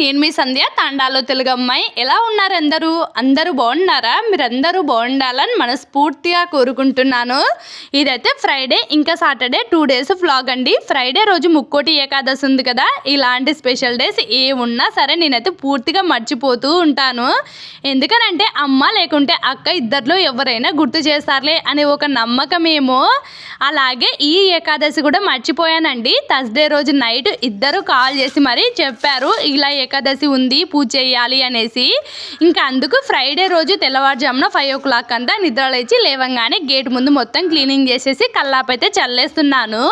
నేను మీ సంధ్య తాండాలో తెలుగు అమ్మాయి. ఎలా ఉన్నారు అందరూ? అందరూ బాగున్నారా? మీరందరూ బాగుండాలని మనస్ఫూర్తిగా కోరుకుంటున్నాను. ఇదైతే ఫ్రైడే ఇంకా సాటర్డే టూ డేస్ వ్లాగ్ అండి. ఫ్రైడే రోజు ముక్కోటి ఏకాదశి ఉంది కదా ఇలాంటి స్పెషల్ డేస్ ఏ ఉన్నా సరే నేనైతే పూర్తిగా మర్చిపోతూ ఉంటాను. ఎందుకనంటే అమ్మ లేకుంటే అక్క ఇద్దరిలో ఎవరైనా గుర్తు చేస్తారులే అనే ఒక నమ్మకమేమో. అలాగే ఈ ఏకాదశి కూడా మర్చిపోయానండి. థర్స్డే రోజు నైట్ ఇద్దరు కాల్ చేసి మరీ చెప్పారు ఇలా ఏకాదశి ఉంది పూజ చేయాలి అనేసి. ఇంకా అందుకు ఫ్రైడే రోజు తెల్లవారుజామున ఫైవ్ ఓ క్లాక్ అంతా నిద్రలేచి లేవంగానే గేట్ ముందు మొత్తం క్లీనింగ్ చేసేసి కల్లాపైతే చల్లేస్తున్నాను.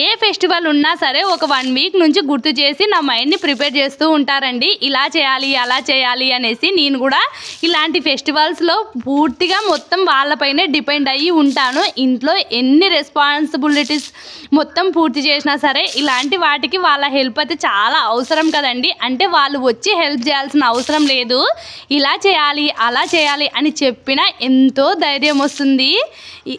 ఏ ఫెస్టివల్ ఉన్నా సరే ఒక వన్ వీక్ నుంచి గుర్తు చేసి నా మైండ్ని ప్రిపేర్ చేస్తూ ఉంటారండి. ఇలా చేయాలి అలా చేయాలి అనేసి నేను కూడా ఇలాంటి ఫెస్టివల్స్లో పూర్తిగా మొత్తం వాళ్ళపైనే డిపెండ్ అయ్యి ఉంటాను. ఇంట్లో ఎన్ని రెస్పాన్సిబిలిటీస్ మొత్తం పూర్తి చేసినా సరే ఇలాంటి వాటికి వాళ్ళ హెల్ప్ అయితే చాలా అవసరం కదండి. అంటే వాళ్ళు వచ్చి హెల్ప్ చేయాల్సిన అవసరం లేదు. ఇలా చేయాలి అలా చేయాలి అని చెప్పినా ఎంతో ధైర్యం వస్తుంది.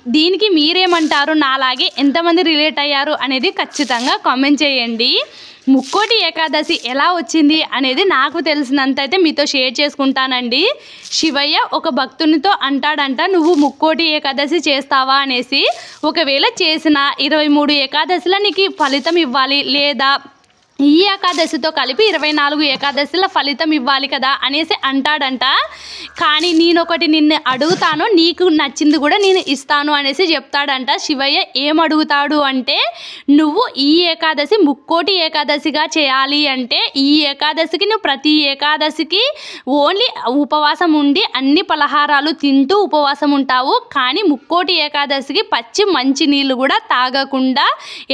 దీనికి మీరేమంటారు? నాలాగే ఎంతమంది రిలేట్ అయ్యారు అనేది ఖచ్చితంగా కామెంట్ చేయండి. ముక్కోటి ఏకాదశి ఎలా వచ్చింది అనేది నాకు తెలిసినంత అయితే మీతో షేర్ చేసుకుంటానండి. శివయ్య ఒక భక్తునితో అంటాడంట నువ్వు ముక్కోటి ఏకాదశి చేస్తావా? అనేసి. ఒకవేళ చేసిన ఇరవై మూడు ఏకాదశిలో నీకు ఫలితం ఇవ్వాలి లేదా ఈ ఏకాదశితో కలిపి ఇరవై నాలుగు ఏకాదశిల ఫలితం ఇవ్వాలి కదా అనేసి అంటాడంట. కానీ నేను ఒకటి నిన్ను అడుగుతాను నీకు నచ్చింది కూడా నేను ఇస్తాను అనేసి చెప్తాడంట. శివయ్య ఏం అడుగుతాడు అంటే నువ్వు ఈ ఏకాదశి ముక్కోటి ఏకాదశిగా చేయాలి అంటే ఈ ఏకాదశికి నువ్వు ప్రతి ఏకాదశికి ఓన్లీ ఉపవాసం ఉండి అన్ని పలహారాలు తింటూ ఉపవాసం ఉంటావు. కానీ ముక్కోటి ఏకాదశికి పచ్చి మంచి నీళ్ళు కూడా తాగకుండా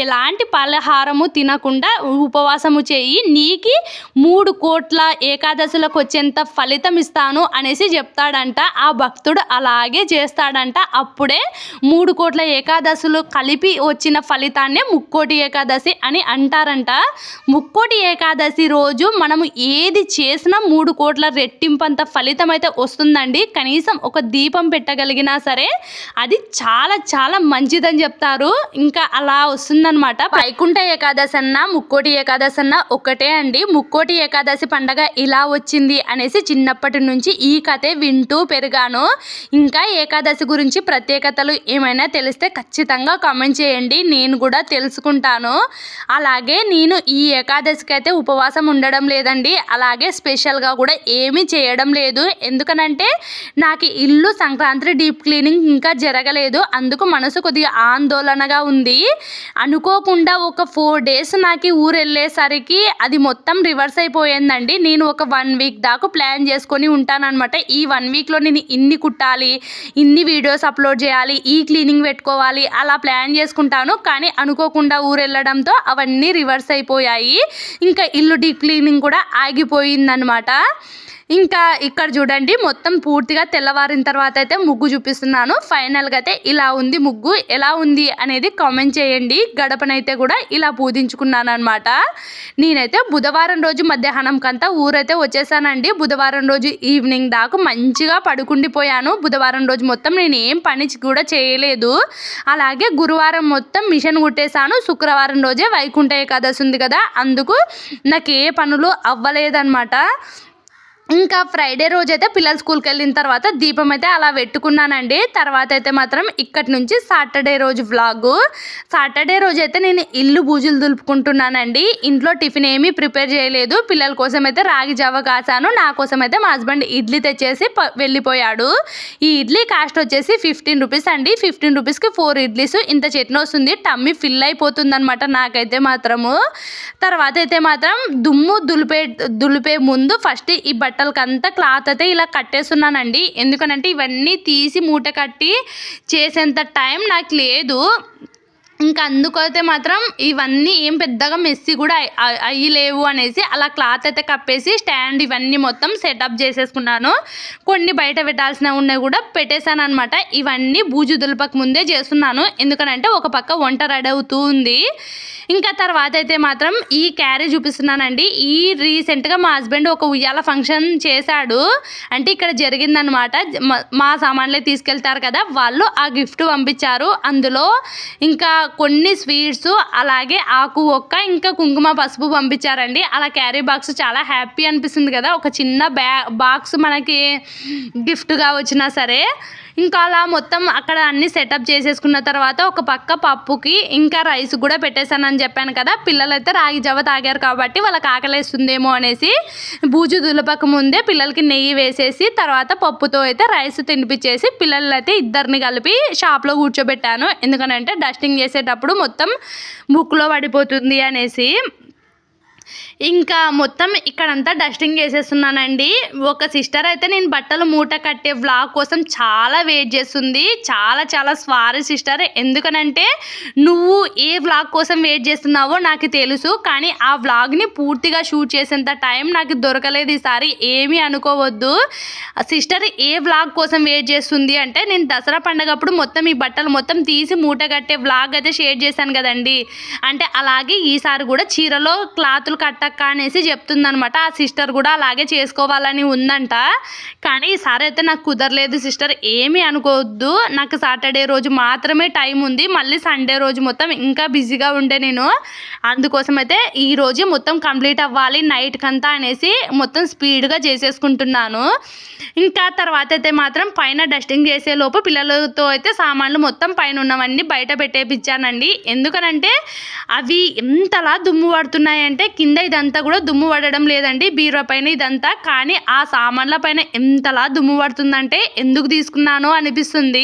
ఎలాంటి పలహారము తినకుండా ఉపవాసం ఉపవాసము చేయి నీకి మూడు కోట్ల ఏకాదశులకు వచ్చేంత ఫలితం ఇస్తాను అనేసి చెప్తాడంట. ఆ భక్తుడు అలాగే చేస్తాడంట. అప్పుడే మూడు కోట్ల ఏకాదశులు కలిపి వచ్చిన ఫలితాన్నే ముక్కోటి ఏకాదశి అని అంటారంట. ముక్కోటి ఏకాదశి రోజు మనము ఏది చేసినా మూడు కోట్ల రెట్టింపంత ఫలితం అయితే వస్తుందండి. కనీసం ఒక దీపం పెట్టగలిగినా సరే అది చాలా చాలా మంచిదని చెప్తారు. ఇంకా అలా వస్తుందన్నమాట. వైకుంఠ ఏకాదశి అన్న ముక్కోటి ఏకాదశి అన్న ఒకటే అండి. ముక్కోటి ఏకాదశి పండగ ఇలా వచ్చింది అనేసి చిన్నప్పటి నుంచి ఈ కథే వింటూ పెరిగాను. ఇంకా ఏకాదశి గురించి ప్రత్యేకతలు ఏమైనా తెలిస్తే ఖచ్చితంగా కామెంట్ చేయండి. నేను కూడా తెలుసుకుంటాను. అలాగే నేను ఈ ఏకాదశికి అయితే ఉపవాసం ఉండడం లేదండి. అలాగే స్పెషల్గా కూడా ఏమీ చేయడం లేదు. ఎందుకనంటే నాకు ఇల్లు సంక్రాంతి డీప్ క్లీనింగ్ ఇంకా జరగలేదు. అందుకు మనసు కొద్దిగా ఆందోళనగా ఉంది. అనుకోకుండా ఒక ఫోర్ డేస్ నాకు ఊరు వెళ్ళేసరికి అది మొత్తం రివర్స్ అయిపోయిందండి. నేను ఒక వన్ వీక్ దాకా ప్లాన్ చేసుకొని ఉంటానన్నమాట. ఈ వన్ వీక్లో నేను ఇన్ని కుట్టాలి ఇన్ని వీడియోస్ అప్లోడ్ చేయాలి ఈ క్లీనింగ్ పెట్టుకోవాలి అలా ప్లాన్ చేసుకుంటాను. కానీ అనుకోకుండా ఊరు వెళ్ళడంతో అవన్నీ రివర్స్ అయిపోయాయి. ఇంకా ఇల్లు డీప్ క్లీనింగ్ కూడా ఆగిపోయిందనమాట ఇంకా ఇక్కడ చూడండి మొత్తం పూర్తిగా తెల్లవారిన తర్వాత అయితే ముగ్గు చూపిస్తున్నాను. ఫైనల్గా అయితే ఇలా ఉంది ముగ్గు. ఎలా ఉంది అనేది కామెంట్ చేయండి. గడపనైతే కూడా ఇలా పూజించుకున్నాను అనమాట నేనైతే బుధవారం రోజు మధ్యాహ్నంకంతా ఊరైతే వచ్చేసానండి. బుధవారం రోజు ఈవినింగ్ దాకా మంచిగా పడుకుండిపోయాను. బుధవారం రోజు మొత్తం నేను ఏం పని కూడా చేయలేదు. అలాగే గురువారం మొత్తం మిషన్ కుట్టేశాను. శుక్రవారం రోజే వైకుంఠ ఏకాదశి ఉంది కదా అందుకు నాకు ఏ పనులు అవ్వలేదన్నమాట. ఇంకా ఫ్రైడే రోజు అయితే పిల్లలు స్కూల్కి వెళ్ళిన తర్వాత దీపం అయితే అలా పెట్టుకున్నానండి. తర్వాత అయితే మాత్రం ఇక్కడి నుంచి సాటర్డే రోజు వ్లాగు. సాటర్డే రోజు అయితే నేను ఇల్లు బూజులు దులుపుకుంటున్నానండి. ఇంట్లో టిఫిన్ ఏమీ ప్రిపేర్ చేయలేదు. పిల్లల కోసం అయితే రాగి జావ కాసాను. నా కోసం అయితే మా హస్బెండ్ ఇడ్లీ తెచ్చేసి వెళ్ళిపోయాడు. ఈ ఇడ్లీ కాస్ట్ వచ్చేసి ఫిఫ్టీన్ రూపీస్ అండి. ఫిఫ్టీన్ రూపీస్కి ఫోర్ ఇడ్లీస్. ఇంత చట్నీ వస్తుంది. టమ్మీ ఫిల్ అయిపోతుంది అనమాట నాకైతే మాత్రము. తర్వాత అయితే మాత్రం దుమ్ము దులిపే దులిపే ముందు ఫస్ట్ ఈ బట్టలకంతా క్లాత్ అయితే ఇలా కట్టేస్తున్నానండి ఎందుకనంటే ఇవన్నీ తీసి మూట కట్టి చేసేంత టైం నాకు లేదు. ఇంకా అందుకైతే మాత్రం ఇవన్నీ ఏం పెద్దగా మెస్సి కూడా అయ్యి లేవు అనేసి అలా క్లాత్ అయితే కప్పేసి స్టాండ్ ఇవన్నీ మొత్తం సెటప్ చేసేసుకున్నాను. కొన్ని బయట పెట్టాల్సిన ఉన్నాయి కూడా పెట్టేశాను అనమాట ఇవన్నీ బూజు దులపక ముందే చేస్తున్నాను. ఎందుకనంటే ఒక పక్క వంట రెడీ అవుతూ ఉంది. ఇంకా తర్వాత అయితే మాత్రం ఈ క్యారీ చూపిస్తున్నానండి. ఈ రీసెంట్గా మా హస్బెండ్ ఒక ఉయ్యాల ఫంక్షన్ చేశాడు. అంటే ఇక్కడ జరిగిందనమాట మా సామాన్లే తీసుకెళ్తారు కదా వాళ్ళు ఆ గిఫ్ట్ పంపించారు. అందులో ఇంకా కొన్ని స్వీట్స్ అలాగే ఆకు ఒక్క ఇంకా కుంకుమ పసుపు పంపించారండి. అలా క్యారీ బాక్స్ చాలా హ్యాపీ అనిపిస్తుంది కదా. ఒక చిన్న బ్యా బాక్స్ మనకి గిఫ్ట్గా వచ్చినా సరే. ఇంకా అలా మొత్తం అక్కడ అన్ని సెటప్ చేసేసుకున్న తర్వాత ఒక పక్క పప్పుకి ఇంకా రైస్ కూడా పెట్టేశానని చెప్పాను కదా. పిల్లలు అయితే రాగి జవ తాగారు కాబట్టి వాళ్ళకి ఆకలేస్తుందేమో అనేసి బూజు దులపక ముందే పిల్లలకి నెయ్యి వేసేసి తర్వాత పప్పుతో అయితే రైస్ తినిపించేసి పిల్లలైతే ఇద్దరిని కలిపి షాప్లో కూర్చోబెట్టాను. ఎందుకనంటే డస్టింగ్ చేసేటప్పుడు మొత్తం బుక్లో పడిపోతుంది అనేసి ఇంకా మొత్తం ఇక్కడంతా డస్టింగ్ చేసేస్తున్నానండి. ఒక సిస్టర్ అయితే నేను బట్టలు మూట కట్టే వ్లాగ్ కోసం చాలా వెయిట్ చేస్తుంది. చాలా చాలా స్వారీ సిస్టర్ ఎందుకనంటే నువ్వు ఏ వ్లాగ్ కోసం వెయిట్ చేస్తున్నావో నాకు తెలుసు. కానీ ఆ వ్లాగ్ని పూర్తిగా షూట్ చేసేంత టైం నాకు దొరకలేదు ఈసారి. ఏమీ అనుకోవద్దు. సిస్టర్ ఏ వ్లాగ్ కోసం వెయిట్ చేస్తుంది అంటే నేను దసరా పండగప్పుడు మొత్తం ఈ బట్టలు మొత్తం తీసి మూట కట్టే వ్లాగ్ అయితే షేర్ చేశాను కదండి. అంటే అలాగే ఈసారి కూడా చీరలో క్లాతులు కట్టక్క అనేసి చెప్తుందనమాట ఆ సిస్టర్ కూడా అలాగే చేసుకోవాలని ఉందంట. కానీ ఈసారి అయితే నాకు కుదరలేదు సిస్టర్. ఏమి అనుకోవద్దు. నాకు సాటర్డే రోజు మాత్రమే టైం ఉంది. మళ్ళీ సండే రోజు మొత్తం ఇంకా బిజీగా ఉండే నేను. అందుకోసం అయితే ఈ రోజు మొత్తం కంప్లీట్ అవ్వాలి. నైట్కి అంతా అనేసి మొత్తం స్పీడ్గా చేసేసుకుంటున్నాను. ఇంకా తర్వాత అయితే మాత్రం పైన డస్టింగ్ చేసే లోపు పిల్లలతో అయితే సామాన్లు మొత్తం పైన ఉన్నవన్నీ బయట పెట్టేపించానండి ఎందుకనంటే అవి ఎంతలా దుమ్ము పడుతున్నాయంటే కింద ఇదంతా కూడా దుమ్ము పడడం లేదండి. బీరువా పైన ఇదంతా. కానీ ఆ సామాన్ల పైన ఎంతలా దుమ్ము పడుతుందంటే ఎందుకు తీసుకున్నాను అనిపిస్తుంది.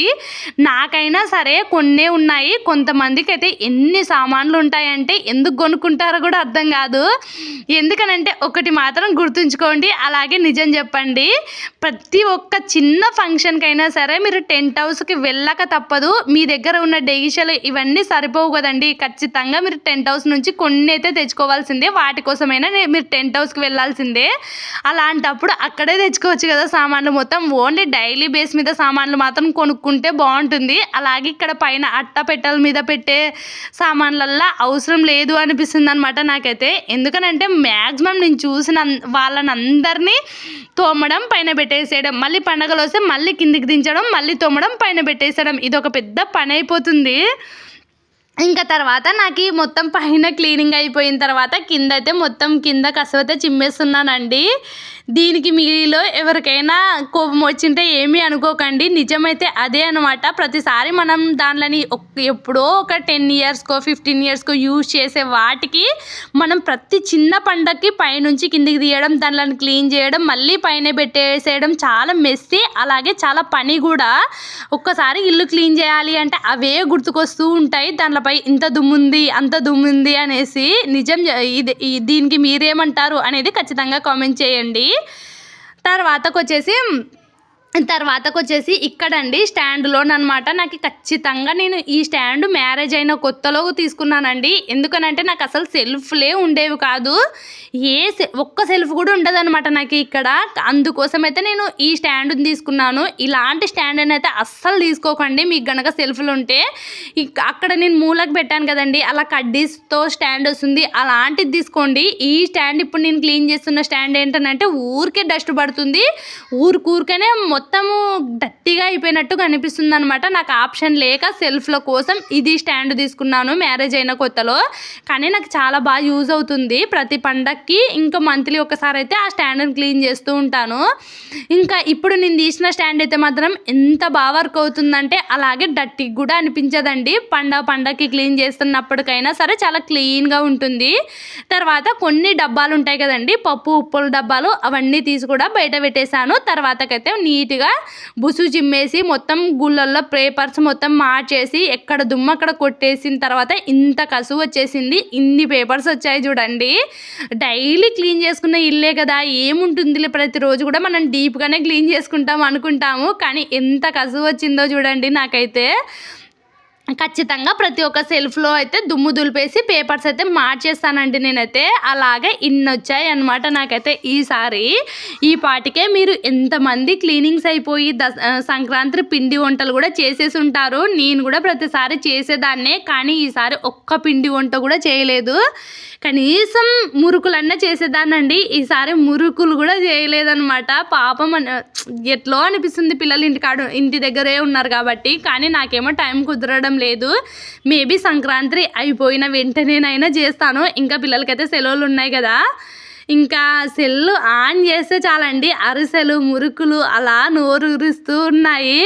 నాకైనా సరే కొన్నే ఉన్నాయి. కొంతమందికి అయితే ఎన్ని సామాన్లు ఉంటాయంటే ఎందుకు కొనుక్కుంటారో కూడా అర్థం కాదు. ఎందుకనంటే ఒకటి మాత్రం గుర్తుంచుకోండి. అలాగే నిజం చెప్పండి. ప్రతి ఒక్క చిన్న ఫంక్షన్కైనా సరే మీరు టెంట్ హౌస్కి వెళ్ళక తప్పదు. మీ దగ్గర ఉన్న డెగిషలు ఇవన్నీ సరిపోవు కదండి. ఖచ్చితంగా మీరు టెంట్ హౌస్ నుంచి కొన్ని అయితే తెచ్చుకోవాల్సిందే. వాటి కోసమైనా మీరు టెంట్ హౌస్కి వెళ్ళాల్సిందే. అలాంటప్పుడు అక్కడే తెచ్చుకోవచ్చు కదా సామాన్లు. మొత్తం ఓన్లీ డైలీ బేస్ మీద సామాన్లు మాత్రం కొనుక్కుంటే బాగుంటుంది. అలాగే ఇక్కడ పైన అట్ట పెట్టెల మీద పెట్టే సామాన్లల్లా అవసరం లేదు అనిపిస్తుంది అనమాట నాకైతే. ఎందుకనంటే మ్యాక్సిమం నేను చూసిన వాళ్ళని అందరినీ తోమడం పైన పెట్టేసేయడం మళ్ళీ పండగలు వస్తే మళ్ళీ కిందికి దించడం మళ్ళీ తోమడం పైన పెట్టేసేయడం. ఇది ఒక పెద్ద పని అయిపోతుంది ఇంకా తర్వాత నాకు మొత్తం పైన క్లీనింగ్ అయిపోయిన తర్వాత కింద అయితే మొత్తం కింద కసవైతే చిమ్మేస్తున్నానండి. దీనికి మీలో ఎవరికైనా కోపం వచ్చింటే ఏమీ అనుకోకండి. నిజమైతే అదే అనమాట ప్రతిసారి మనం దానిని ఎప్పుడో ఒక టెన్ ఇయర్స్కో ఫిఫ్టీన్ ఇయర్స్కో యూజ్ చేసే వాటికి మనం ప్రతి చిన్న పండగకి పైనుంచి కిందికి తీయడం దానిని క్లీన్ చేయడం మళ్ళీ పైన పెట్టేసేయడం చాలా మెస్సీ. అలాగే చాలా పని కూడా. ఒక్కసారి ఇల్లు క్లీన్ చేయాలి అంటే అవే గుర్తుకొస్తూ ఉంటాయి. దానిపై ఇంత దుమ్ముంది అంత దుమ్ముంది అనేసి నిజం ఇది దీనికి మీరేమంటారు అనేది ఖచ్చితంగా కామెంట్ చేయండి. తర్వాతకు వచ్చేసి తర్వాతకు వచ్చేసి ఇక్కడండి స్టాండ్లోనమాట నాకు ఖచ్చితంగా నేను ఈ స్టాండ్ మ్యారేజ్ అయిన కొత్తలో తీసుకున్నానండి. ఎందుకనంటే నాకు అసలు సెల్ఫ్లే ఉండేవి కాదు. ఏ ఒక్క సెల్ఫ్ కూడా ఉండదనమాట నాకు ఇక్కడ. అందుకోసం అయితే నేను ఈ స్టాండ్ని తీసుకున్నాను. ఇలాంటి స్టాండ్ అయితే అస్సలు తీసుకోకండి. మీకు గనక సెల్ఫ్లు ఉంటే అక్కడ నేను మూలకు పెట్టాను కదండి. అలా కడ్డీస్తో స్టాండ్ వస్తుంది. అలాంటిది తీసుకోండి. ఈ స్టాండ్ ఇప్పుడు నేను క్లీన్ చేస్తున్న స్టాండ్ ఏంటంటే ఊరికే డస్ట్ పడుతుంది. ఊరికూరికనే మొత్తము డట్టిగా అయిపోయినట్టు కనిపిస్తుంది అనమాట నాకు ఆప్షన్ లేక సెల్ఫ్ల కోసం ఇది స్టాండ్ తీసుకున్నాను మ్యారేజ్ అయిన కొత్తలో. కానీ నాకు చాలా బాగా యూజ్ అవుతుంది. ప్రతి పండక్కి ఇంకా మంత్లీ ఒకసారి అయితే ఆ స్టాండ్ని క్లీన్ చేస్తూ ఉంటాను. ఇంకా ఇప్పుడు నేను తీసిన స్టాండ్ అయితే మాత్రం ఎంత బాగా వర్క్ అవుతుందంటే అలాగే డట్టి కూడా అనిపించదండి. పండగ పండగకి క్లీన్ చేస్తున్నప్పటికైనా సరే చాలా క్లీన్గా ఉంటుంది. తర్వాత కొన్ని డబ్బాలు ఉంటాయి కదండి. పప్పు ఉప్పుల డబ్బాలు అవన్నీ తీసి కూడా బయట పెట్టేశాను. తర్వాతకైతే నీట్ నీట్గా బుసు చిమ్మేసి మొత్తం గుళ్ళల్లో పేపర్స్ మొత్తం మార్చేసి ఎక్కడ దుమ్ము అక్కడ కొట్టేసిన తర్వాత ఇంత కసువు వచ్చేసింది. ఇన్ని పేపర్స్ వచ్చాయి చూడండి. డైలీ క్లీన్ చేసుకున్న ఇల్లే కదా. ఏముంటుందిలే ప్రతిరోజు కూడా మనం డీప్గానే క్లీన్ చేసుకుంటాం అనుకుంటాము. కానీ ఎంత కసువు వచ్చిందో చూడండి నాకైతే. ఖచ్చితంగా ప్రతి ఒక్క సెల్ఫ్లో అయితే దుమ్ము దులిపేసి పేపర్స్ అయితే మార్చేస్తానండి నేనైతే. అలాగే ఇన్ని వచ్చాయి అనమాట నాకైతే ఈసారి ఈ పాటికే మీరు ఎంతమంది క్లీనింగ్స్ అయిపోయి దస సంక్రాంతి పిండి వంటలు కూడా చేసేసి ఉంటారు. నేను కూడా ప్రతిసారి చేసేదాన్నే కానీ ఈసారి ఒక్క పిండి వంట కూడా చేయలేదు. కనీసం మురుకులన్నా చేసేదానండి ఈసారి మురుకులు కూడా చేయలేదన్నమాట. పాపం అని ఎట్లో అనిపిస్తుంది పిల్లలు ఇంటికాడ ఇంటి దగ్గరే ఉన్నారు కాబట్టి. కానీ నాకేమో టైం కుదరడం లేదు. మేబీ సంక్రాంతి అయిపోయిన వెంటనేనైనా చేస్తాను. ఇంకా పిల్లలకైతే సెలవులు ఉన్నాయి కదా. ఇంకా సెల్ ఆన్ చేస్తే చాలండి. అరిసెలు మురుకులు అలా నోరు ఉరుస్తూ ఉన్నాయి.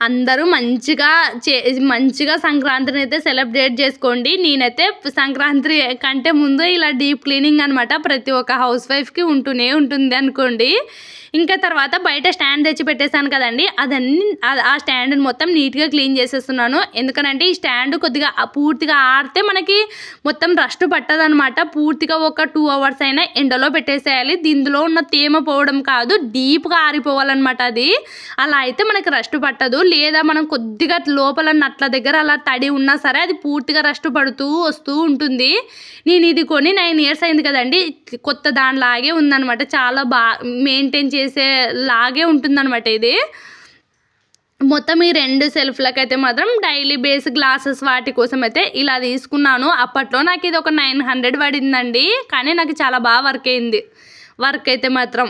అందరూ మంచిగా చే మంచిగా సంక్రాంతిని అయితే సెలబ్రేట్ చేసుకోండి. నేనైతే సంక్రాంతి కంటే ముందు ఇలా డీప్ క్లీనింగ్ అనమాట ప్రతి ఒక్క హౌస్ వైఫ్కి ఉంటూనే ఉంటుంది అనుకోండి. ఇంకా తర్వాత బయట స్టాండ్ తెచ్చి పెట్టేశాను కదండి. అదన్నీ ఆ స్టాండ్ని మొత్తం నీట్గా క్లీన్ చేసేస్తున్నాను. ఎందుకనంటే ఈ స్టాండ్ కొద్దిగా పూర్తిగా ఆడితే మనకి మొత్తం రస్ట్ పట్టదనమాట. పూర్తిగా ఒక టూ అవర్స్ అయినా ఎండలో పెట్టేసేయాలి. దీనిలో ఉన్న తేమ పోవడం కాదు డీప్గా ఆరిపోవాలన్నమాట అది. అలా అయితే మనకి రస్ట్ పట్టదు. లేదా మనం కొద్దిగా లోపల నట్ల దగ్గర అలా తడి ఉన్నా సరే అది పూర్తిగా రస్ట్ పడుతూ వస్తూ ఉంటుంది. నేను ఇది కొని నైన్ ఇయర్స్ అయింది కదండి. కొత్త దానిలాగే ఉందనమాట చాలా బాగా మెయింటైన్ చేసి చేసే లాగే ఉంటుందన్నమాట ఇది. మొత్తం ఈ రెండు సెల్ఫ్లకైతే మాత్రం డైలీ బేస్ గ్లాసెస్ వాటి కోసం అయితే ఇలా తీసుకున్నాను. అప్పట్లో నాకు ఇది ఒక నైన్ హండ్రెడ్ పడిందండి. కానీ నాకు చాలా బాగా వర్క్ అయింది. వర్క్ అయితే మాత్రం.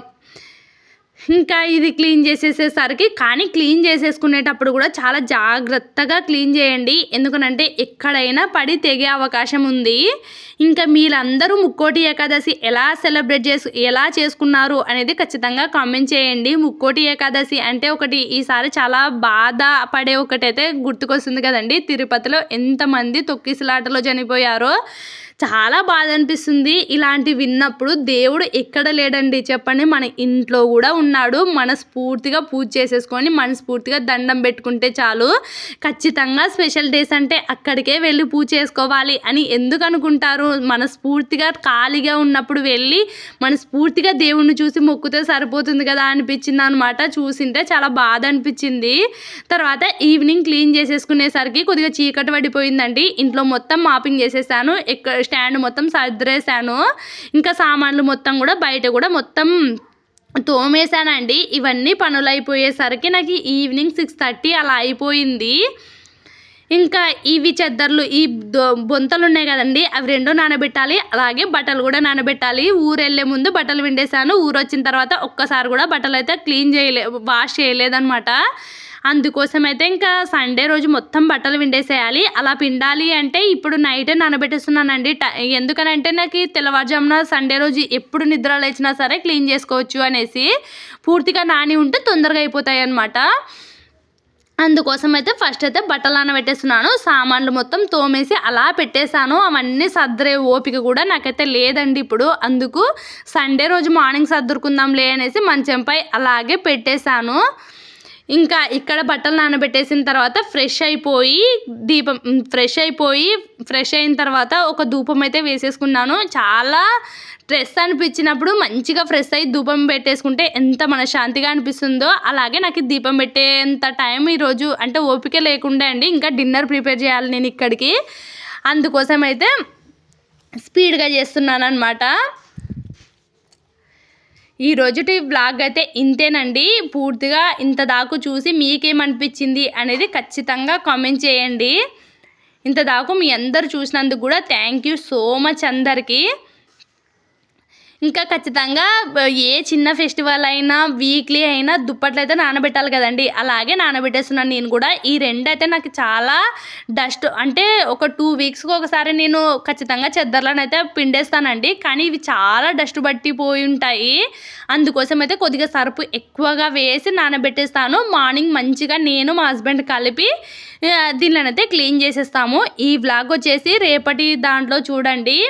ఇంకా ఇది క్లీన్ చేసేసేసరికి కానీ క్లీన్ చేసేసుకునేటప్పుడు కూడా చాలా జాగ్రత్తగా క్లీన్ చేయండి. ఎందుకనంటే ఎక్కడైనా పడి తెగే అవకాశం ఉంది. ఇంకా మీరందరూ ముక్కోటి ఏకాదశి ఎలా సెలబ్రేట్ చేసు ఎలా చేసుకున్నారు అనేది ఖచ్చితంగా కామెంట్ చేయండి. ముక్కోటి ఏకాదశి అంటే ఒకటి ఈసారి చాలా బాధ పడే ఒకటైతే గుర్తుకొస్తుంది కదండి. తిరుపతిలో ఎంతమంది తొక్కిసలాటలో చనిపోయారో. చాలా బాధ అనిపిస్తుంది ఇలాంటి విన్నప్పుడు దేవుడు ఎక్కడ లేడండి చెప్పండి. మన ఇంట్లో కూడా ఉన్నాడు. మనస్ఫూర్తిగా పూజ చేసేసుకొని మనస్ఫూర్తిగా దండం పెట్టుకుంటే చాలు. ఖచ్చితంగా స్పెషల్ డేస్ అంటే అక్కడికే వెళ్ళి పూజ చేసుకోవాలి అని ఎందుకు అనుకుంటారు? మనస్ఫూర్తిగా ఖాళీగా ఉన్నప్పుడు వెళ్ళి మనస్ఫూర్తిగా దేవుణ్ణి చూసి మొక్కుతే సరిపోతుంది కదా అనిపించింది అనమాట చూసింటే చాలా బాధ అనిపించింది తర్వాత ఈవినింగ్ క్లీన్ చేసేసుకునేసరికి కొద్దిగా చీకటి పడిపోయిందండి. ఇంట్లో మొత్తం మాపింగ్ చేసేసాను. ఎక్కడ స్టాండ్ మొత్తం సర్దిరేసాను ఇంకా సామాన్లు మొత్తం కూడా బయట కూడా మొత్తం తోమేశానండి. ఇవన్నీ పనులు అయిపోయేసరికి నాకు ఈవినింగ్ సిక్స్ థర్టీ అలా అయిపోయింది. ఇంకా ఇవి చెద్దర్లు ఈ బొంతలు ఉన్నాయి కదండి అవి రెండు నానబెట్టాలి. అలాగే బట్టలు కూడా నానబెట్టాలి. ఊరు వెళ్ళే ముందు బట్టలు విండేసాను ఊరు వచ్చిన తర్వాత ఒక్కసారి కూడా బట్టలు అయితే క్లీన్ చేయలే వాష్ చేయలేదన్నమాట. అందుకోసం అయితే ఇంకా సండే రోజు మొత్తం బట్టలు విండేసేయాలి. అలా పిండాలి అంటే ఇప్పుడు నైటే నానబెట్టేస్తున్నానండి. ఎందుకనంటే నాకు తెల్లవారుజామున సండే రోజు ఎప్పుడు నిద్ర లేచినా సరే క్లీన్ చేసుకోవచ్చు అనేసి పూర్తిగా నాని ఉంటే తొందరగా అయిపోతాయి అనమాట అందుకోసం అయితే ఫస్ట్ అయితే బట్టలు నానబెట్టేస్తున్నాను. సామాన్లు మొత్తం తోమేసి అలా పెట్టేశాను. అవన్నీ సర్దరే ఓపిక కూడా నాకైతే లేదండి ఇప్పుడు. అందుకు సండే రోజు మార్నింగ్ సర్దురుకుందాం లే అనేసి మంచంపై అలాగే పెట్టేశాను. ఇంకా ఇక్కడ బట్టలు నానబెట్టేసిన తర్వాత ఫ్రెష్ అయిపోయి దీపం ఫ్రెష్ అయిపోయి ఫ్రెష్ అయిన తర్వాత ఒక ధూపం అయితే వేసేసుకున్నాను. చాలా స్ట్రెస్ అనిపించినప్పుడు మంచిగా ఫ్రెష్ అయ్యి ధూపం పెట్టేసుకుంటే ఎంత మనశ్శాంతిగా అనిపిస్తుందో. అలాగే నాకు దీపం పెట్టేంత టైం ఈరోజు అంటే ఓపిక లేకుండా అండి. ఇంకా డిన్నర్ ప్రిపేర్ చేయాలి నేను ఇక్కడికి. అందుకోసం అయితే స్పీడ్గా చేస్తున్నాను అనమాట ఈ రోజుటి బ్లాగ్ అయితే ఇంతేనండి. పూర్తిగా ఇంత దాకు చూసి మీకేమనిపించింది అనేది ఖచ్చితంగా కామెంట్ చేయండి. ఇంత దాకు మీ అందరు చూసినందుకు కూడా థ్యాంక్ యూ సో మచ్ అందరికీ. ఇంకా ఖచ్చితంగా ఏ చిన్న ఫెస్టివల్ అయినా వీక్లీ అయినా దుప్పట్లు అయితే నానబెట్టాలి కదండి. అలాగే నానబెట్టేస్తున్నాను నేను కూడా. ఈ రెండు అయితే నాకు చాలా డస్ట్ అంటే ఒక టూ వీక్స్కి ఒకసారి నేను ఖచ్చితంగా చెద్దర్లను అయితే పిండేస్తానండి. కానీ ఇవి చాలా డస్ట్ పట్టిపోయి ఉంటాయి. అందుకోసం అయితే కొద్దిగా సరుపు ఎక్కువగా వేసి నానబెట్టేస్తాను. మార్నింగ్ మంచిగా నేను మా హస్బెండ్ కలిపి దీనిలోనైతే క్లీన్ చేసేస్తాము. ఈ బ్లాగ్ వచ్చేసి రేపటి దాంట్లో చూడండి.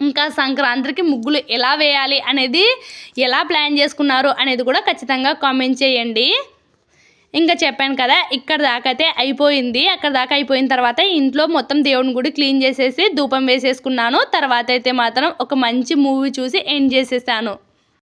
ఇంకా సంక్రాంతికి ముగ్గులు ఎలా వేయాలి అనేది ఎలా ప్లాన్ చేసుకున్నారు అనేది కూడా ఖచ్చితంగా కామెంట్ చేయండి. ఇంకా చెప్పాను కదా ఇక్కడ దాకా అయితే అయిపోయింది. అక్కడ దాకా అయిపోయిన తర్వాత ఇంట్లో మొత్తం దేవుని గుడి క్లీన్ చేసేసి ధూపం వేసేసుకున్నాను. తర్వాత అయితే మాత్రం ఒక మంచి మూవీ చూసి ఎండ్ చేసేసాను.